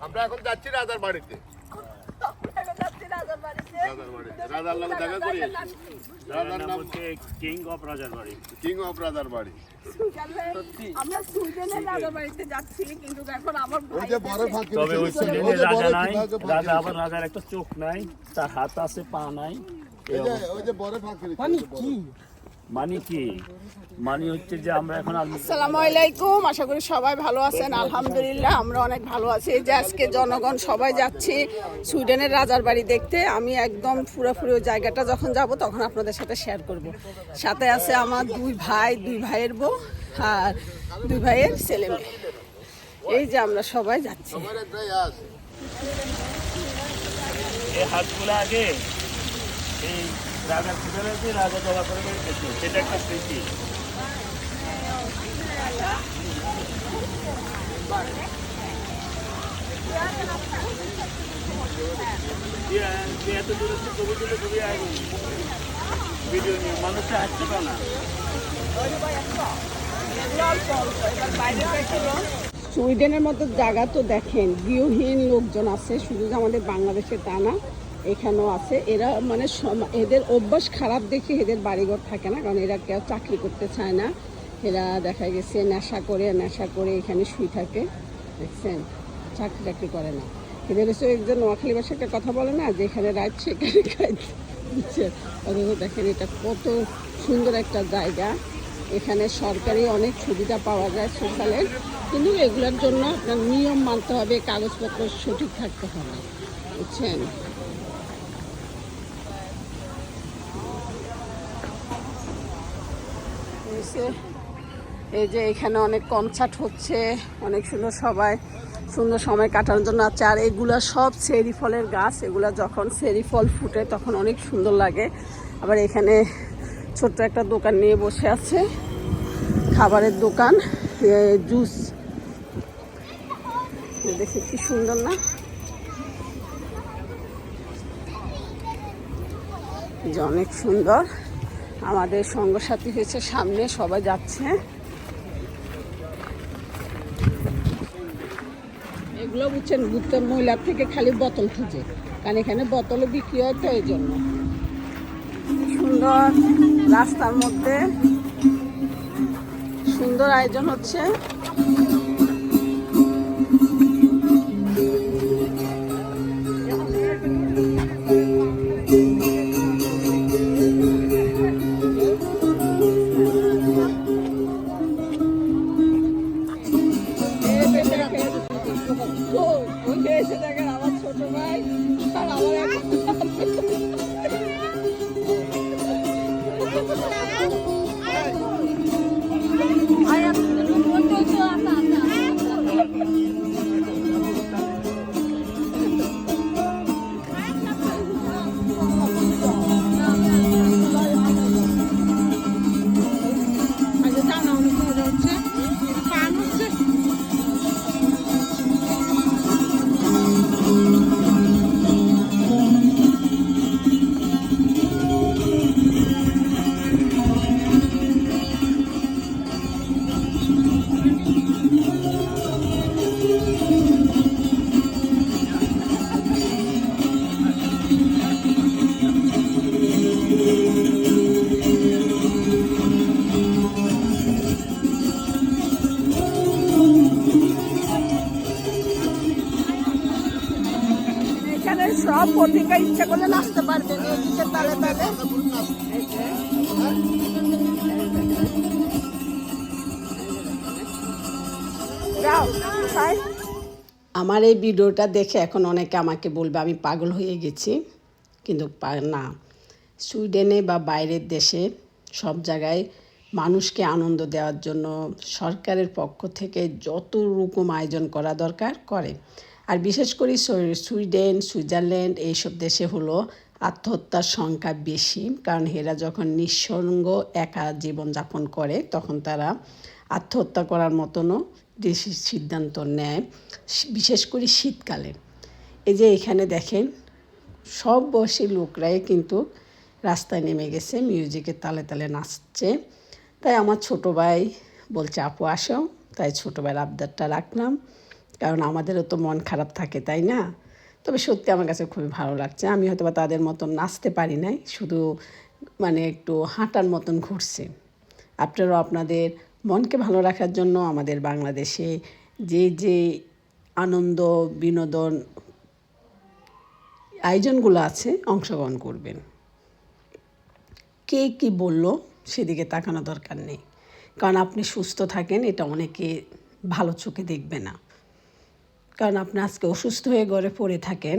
আমরা এখন যাচ্ছি রাজার বাড়িতে। রাজার বাড়িতে। দেখা করি? রাজার নাম কিং অফ রাজার বাড়ি কিং অফ রাজার বাড়ি আমরা সুইডেনের রাজার বাড়িতে যাচ্ছি কিন্তু এখন আমার ভাই যে বড় ফাঁকি তবে ওই রেখেছে, সুইডেনে ওই যে রাজা নাই। রাজা আবার রাজার একটা চোখ নাই তার হাত আছে পা নাই। ওই যে- অবস্থা। ওই যে বড় ফাঁকি রেখেছে, বড়। মানে কি? মানে হচ্ছে যে আমরা এখন আসসালামু আলাইকুম আশা করি সবাই ভালো আছেন। আলহামদুলিল্লাহ আমরা অনেক ভালো আছি। এই যে আজকে জনগণ সবাই যাচ্ছি সুইডেনের রাজার বাড়ি দেখতে। আমি একদম পুরোপুরি ওই জায়গাটা যখন যাব তখন আপনাদের সাথে শেয়ার করব। সাথে আছে আমার দুই ভাই দুই ভাইয়ের বউ আর দুই ভাইয়ের ছেলে মেয়ে। এই যে আমরা সবাই যাচ্ছি। হাতগুলো আগে এই রাজা জবা করে সেটা একটা স্মৃতি। এত দূরে থেকে ছবি তুলে ছবি আসবে ভিডিও নিয়ে না। সুইডেনের মতো জায়গা তো দেখেন গৃহহীন লোকজন আছে শুধু যে আমাদের বাংলাদেশে তা না। এখানেও আছে। এরা মানে এদের অভ্যাস খারাপ দেখে এদের বাড়িঘর থাকে না, কারণ এরা কেউ চাকরি করতে চায় না। এরা দেখা গেছে নেশা করে নেশা করে এখানে শুই থাকে, দেখছেন? চাকরি টাকরি করে না। এদের হচ্ছে একজন নোয়াখালী ভাষায় একটা কথা বলে না, যে এখানে রাত সেখানে বুঝছেন অথচ দেখেন এটা কত সুন্দর একটা জায়গা। এখানে সরকারি অনেক সুবিধা পাওয়া যায় সোশ্যালের কিন্তু এগুলোর জন্য আপনার নিয়ম মানতে হবে, কাগজপত্র সঠিক থাকতে হবে। বুঝছেন? এসে এই যে এখানে অনেক কনসার্ট হচ্ছে, অনেক সুন্দর সবাই, সুন্দর সময় কাটানোর জন্য। আছে আর এগুলা সব সেরি ফলের গাছ, এগুলা যখন সেরি ফল ফুটে তখন অনেক সুন্দর লাগে। আবার এখানে ছোট্ট একটা দোকান নিয়ে বসে আছে, খাবারের দোকান জুস। দেখে কি সুন্দর না? যে অনেক সুন্দর। আমাদের সঙ্গসাথী হয়েছে সামনে, সবাই যাচ্ছে। এগুলো বুঝছেন বুঝতে মহিলার থেকে খালি বোতল খুঁজে, কারণ এখানে বোতলও বিক্রি হয় তো এই জন্য সুন্দর রাস্তার মধ্যে সুন্দর আয়োজন হচ্ছে। করলে নাচতে তালে তালে। আমার এই ভিডিওটা দেখে এখন অনেকে আমাকে বলবে, আমি পাগল হয়ে গেছি। কিন্তু না, সুইডেনে বা বাইরের দেশে সব জায়গায় মানুষকে আনন্দ দেওয়ার জন্য সরকারের পক্ষ থেকে যত রকম আয়োজন করা দরকার, করে। আর বিশেষ করে সুইডেন, সুইজারল্যান্ড এইসব দেশে হলো আত্মহত্যার সংখ্যা বেশি। কারণ এরা যখন নিঃসঙ্গ একা জীবনযাপন করে, তখন তারা আত্মহত্যা করার মতনও দেশি সিদ্ধান্ত নেয় বিশেষ করে শীতকালে। এই যে এখানে দেখেন, সব বয়সী লোকরাই কিন্তু রাস্তায় নেমে গেছে মিউজিকের তালে তালে নাচছে। তাই আমার ছোট ভাই বলছে, আপু, আসো। তাই ছোট ভাইয়ের আবদারটা রাখলাম। কারণ আমাদেরও তো মন খারাপ থাকে, তাই না? তবে সত্যি আমার কাছে খুবই ভালো লাগছে। আমি হয়তো বা তাদের মতন নাচতে পারি নাই, শুধু মানে একটু হাঁটার মতন ঘুরছে। আপনারাও আপনাদের মনকে ভালো রাখার জন্য আমাদের বাংলাদেশে যে যে আনন্দ, বিনোদন আয়োজনগুলো আছে, অংশগ্রহণ করবেন। কে কি বলল সেদিকে তাকানো দরকার নেই। কারণ আপনি সুস্থ থাকেন, এটা অনেকে ভালো চোখে দেখবে না। কারণ আপনি আজকে অসুস্থ হয়ে ঘরে পড়ে থাকেন,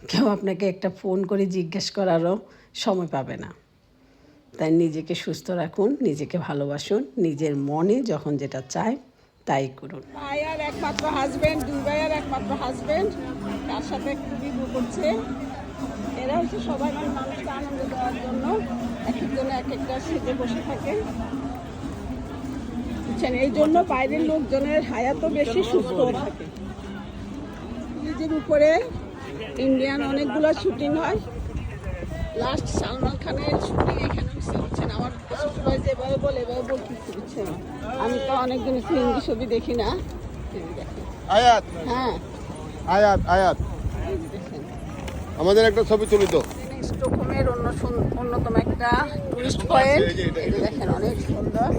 কেউ আপনাকে একটা ফোন করে জিজ্ঞেস করারও সময় পাবে না। তাই নিজেকে সুস্থ রাখুন, নিজেকে ভালোবাসুন, নিজের মনে যখন যেটা চায় তাই করুন। ভাইয়ার একমাত্র হাজবেন্ড দুই ভাইয়ার একমাত্র হাজবেন্ড তার সাথে খুবই করছে। এরা হচ্ছে সবাই মানে মানুষকে আনন্দ দেওয়ার জন্য এক একজন এক একটা সেজে বসে থাকে। বুঝছেন? এই জন্য বাইরের লোকজনের হায়াতও বেশি সুস্থ থাকে। নিজের উপরে। ইন্ডিয়ান অনেকগুলো শুটিং হয়। লাস্ট সালমান খানের শুটিং এখানে হচ্ছে বুঝছেন আমার সবাই যেভাবে বলে এভাবে বলতেছি বুঝছেন আমি তো অনেকদিন হিন্দি ছবি দেখি না। আয়াত। হ্যাঁ। আয়াত আয়াত। আমাদের একটা ছবি তুলি তো। স্টকহোমের অন্য অন্যতম একটা টুরিস্ট পয়েন্ট দেখেন অনেক সুন্দর।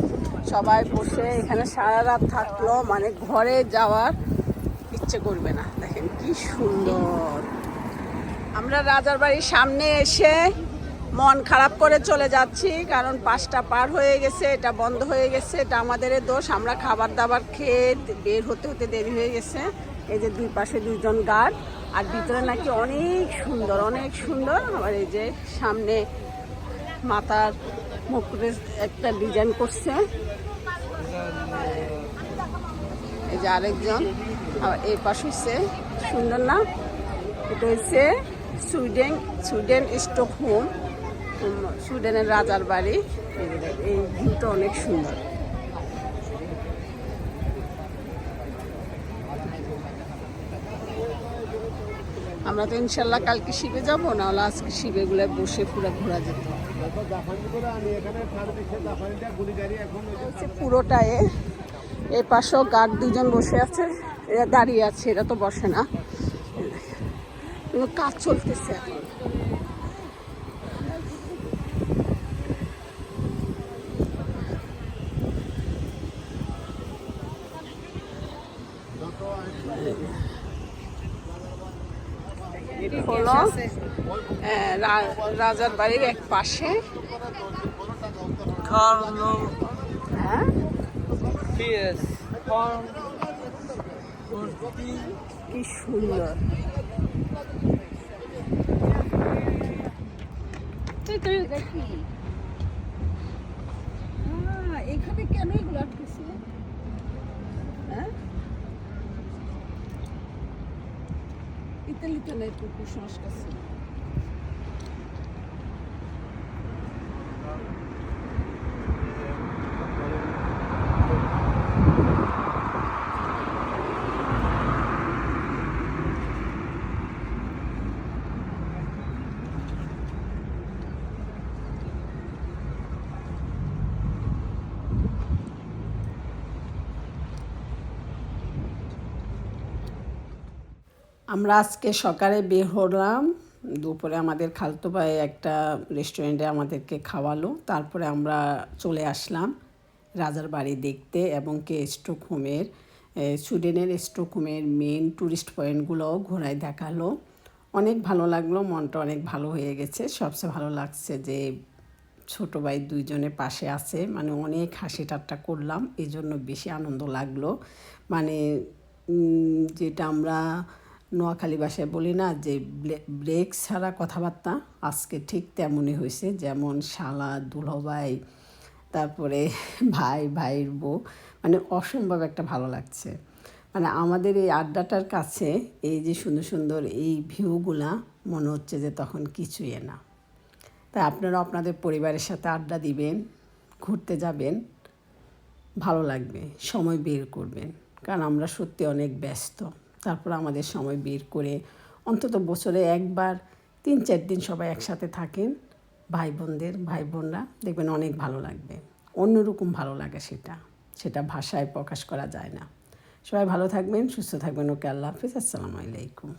সবাই বসে এখানে সারা রাত থাকল মানে ঘরে যাওয়ার ইচ্ছে করবে না। দেখেন কি সুন্দর। আমরা রাজার বাড়ির সামনে এসে মন খারাপ করে চলে যাচ্ছি, কারণ পাঁচটা পার হয়ে গেছে, এটা বন্ধ হয়ে গেছে, এটা আমাদের দোষ। আমরা খাবার দাবার খেয়ে বের হতে হতে দেরি হয়ে গেছে। এই যে দুই পাশে দুজন গার্ড, আর ভিতরে নাকি অনেক সুন্দর অনেক সুন্দর। আবার এই যে সামনে মাথার মুখরে একটা ডিজাইন করছে। এই যে আরেকজন। আবার এই পাশ হচ্ছে সুন্দর না? এটা হচ্ছে সুইডেন সুইডেন স্টকহোম উম, সুইডেনের রাজার বাড়ি। এই ভিউটা অনেক সুন্দর। আমরা তো ইনশাল্লাহ কালকে শিবে যাব না হলে আজকে শিবে গুলো বসে পুরো ঘোরা যেত। পুরোটায় এই পাশেও গার্ড দুজন বসে আছে। এরা দাঁড়িয়ে আছে এরা তো বসে না। কাজ চলতেছে এখন। হলো? রাজার বাড়ির এক পাশে। হ্যাঁ? কি সুন্দর। এখানে কেন এগুলো আটকেছে? হ্যাঁ? ইতালিতে নাই কুকুর কুসংস্কার ছিল। আমরা আজকে সকালে বের হলাম, দুপুরে আমাদের খালতো ভাই একটা রেস্টুরেন্টে আমাদেরকে খাওয়ালো, তারপরে আমরা চলে আসলাম রাজার বাড়ি দেখতে এবং কে স্টকহোমের সুইডেনের স্টকহোমের মেন ট্যুরিস্ট পয়েন্টগুলো ঘোরায় দেখাল। অনেক ভালো লাগল, মনটা অনেক ভালো হয়ে গেছে। সবচেয়ে ভালো লাগছে যে ছোট ভাই দুইজনে পাশে আছে মানে অনেক হাসি ঠাট্টা করলাম এই জন্য বেশি আনন্দ লাগল। মানে যেটা আমরা নোয়াখালী ভাষায় বলি না যে ব্রেক ছাড়া কথাবার্তা আজকে ঠিক তেমনই হয়েছে। যেমন শালা দুলভাই তারপরে ভাই, ভাইয়ের বউ মানে অসম্ভব একটা ভালো লাগছে। মানে আমাদের এই আড্ডাটার কাছে এই যে সুন্দর সুন্দর এই ভিউগুলা মনে হচ্ছে যে তখন কিছুই না। তাই আপনারা আপনাদের পরিবারের সাথে আড্ডা দিবেন, ঘুরতে যাবেন, ভালো লাগবে, সময় বের করবেন। কারণ আমরা সত্যি অনেক ব্যস্ত। তারপর আমাদের সময় বের করে অন্তত বছরে একবার, তিন চার দিন সবাই একসাথে থাকেন ভাই বোনদের ভাই বোনরা দেখবেন অনেক ভালো লাগবে। অন্যরকম ভালো লাগে সেটা। সেটা ভাষায় প্রকাশ করা যায় না। সবাই ভালো থাকবেন, সুস্থ থাকবেন। ওকে আল্লাহ হাফিজ। আসসালামু আলাইকুম।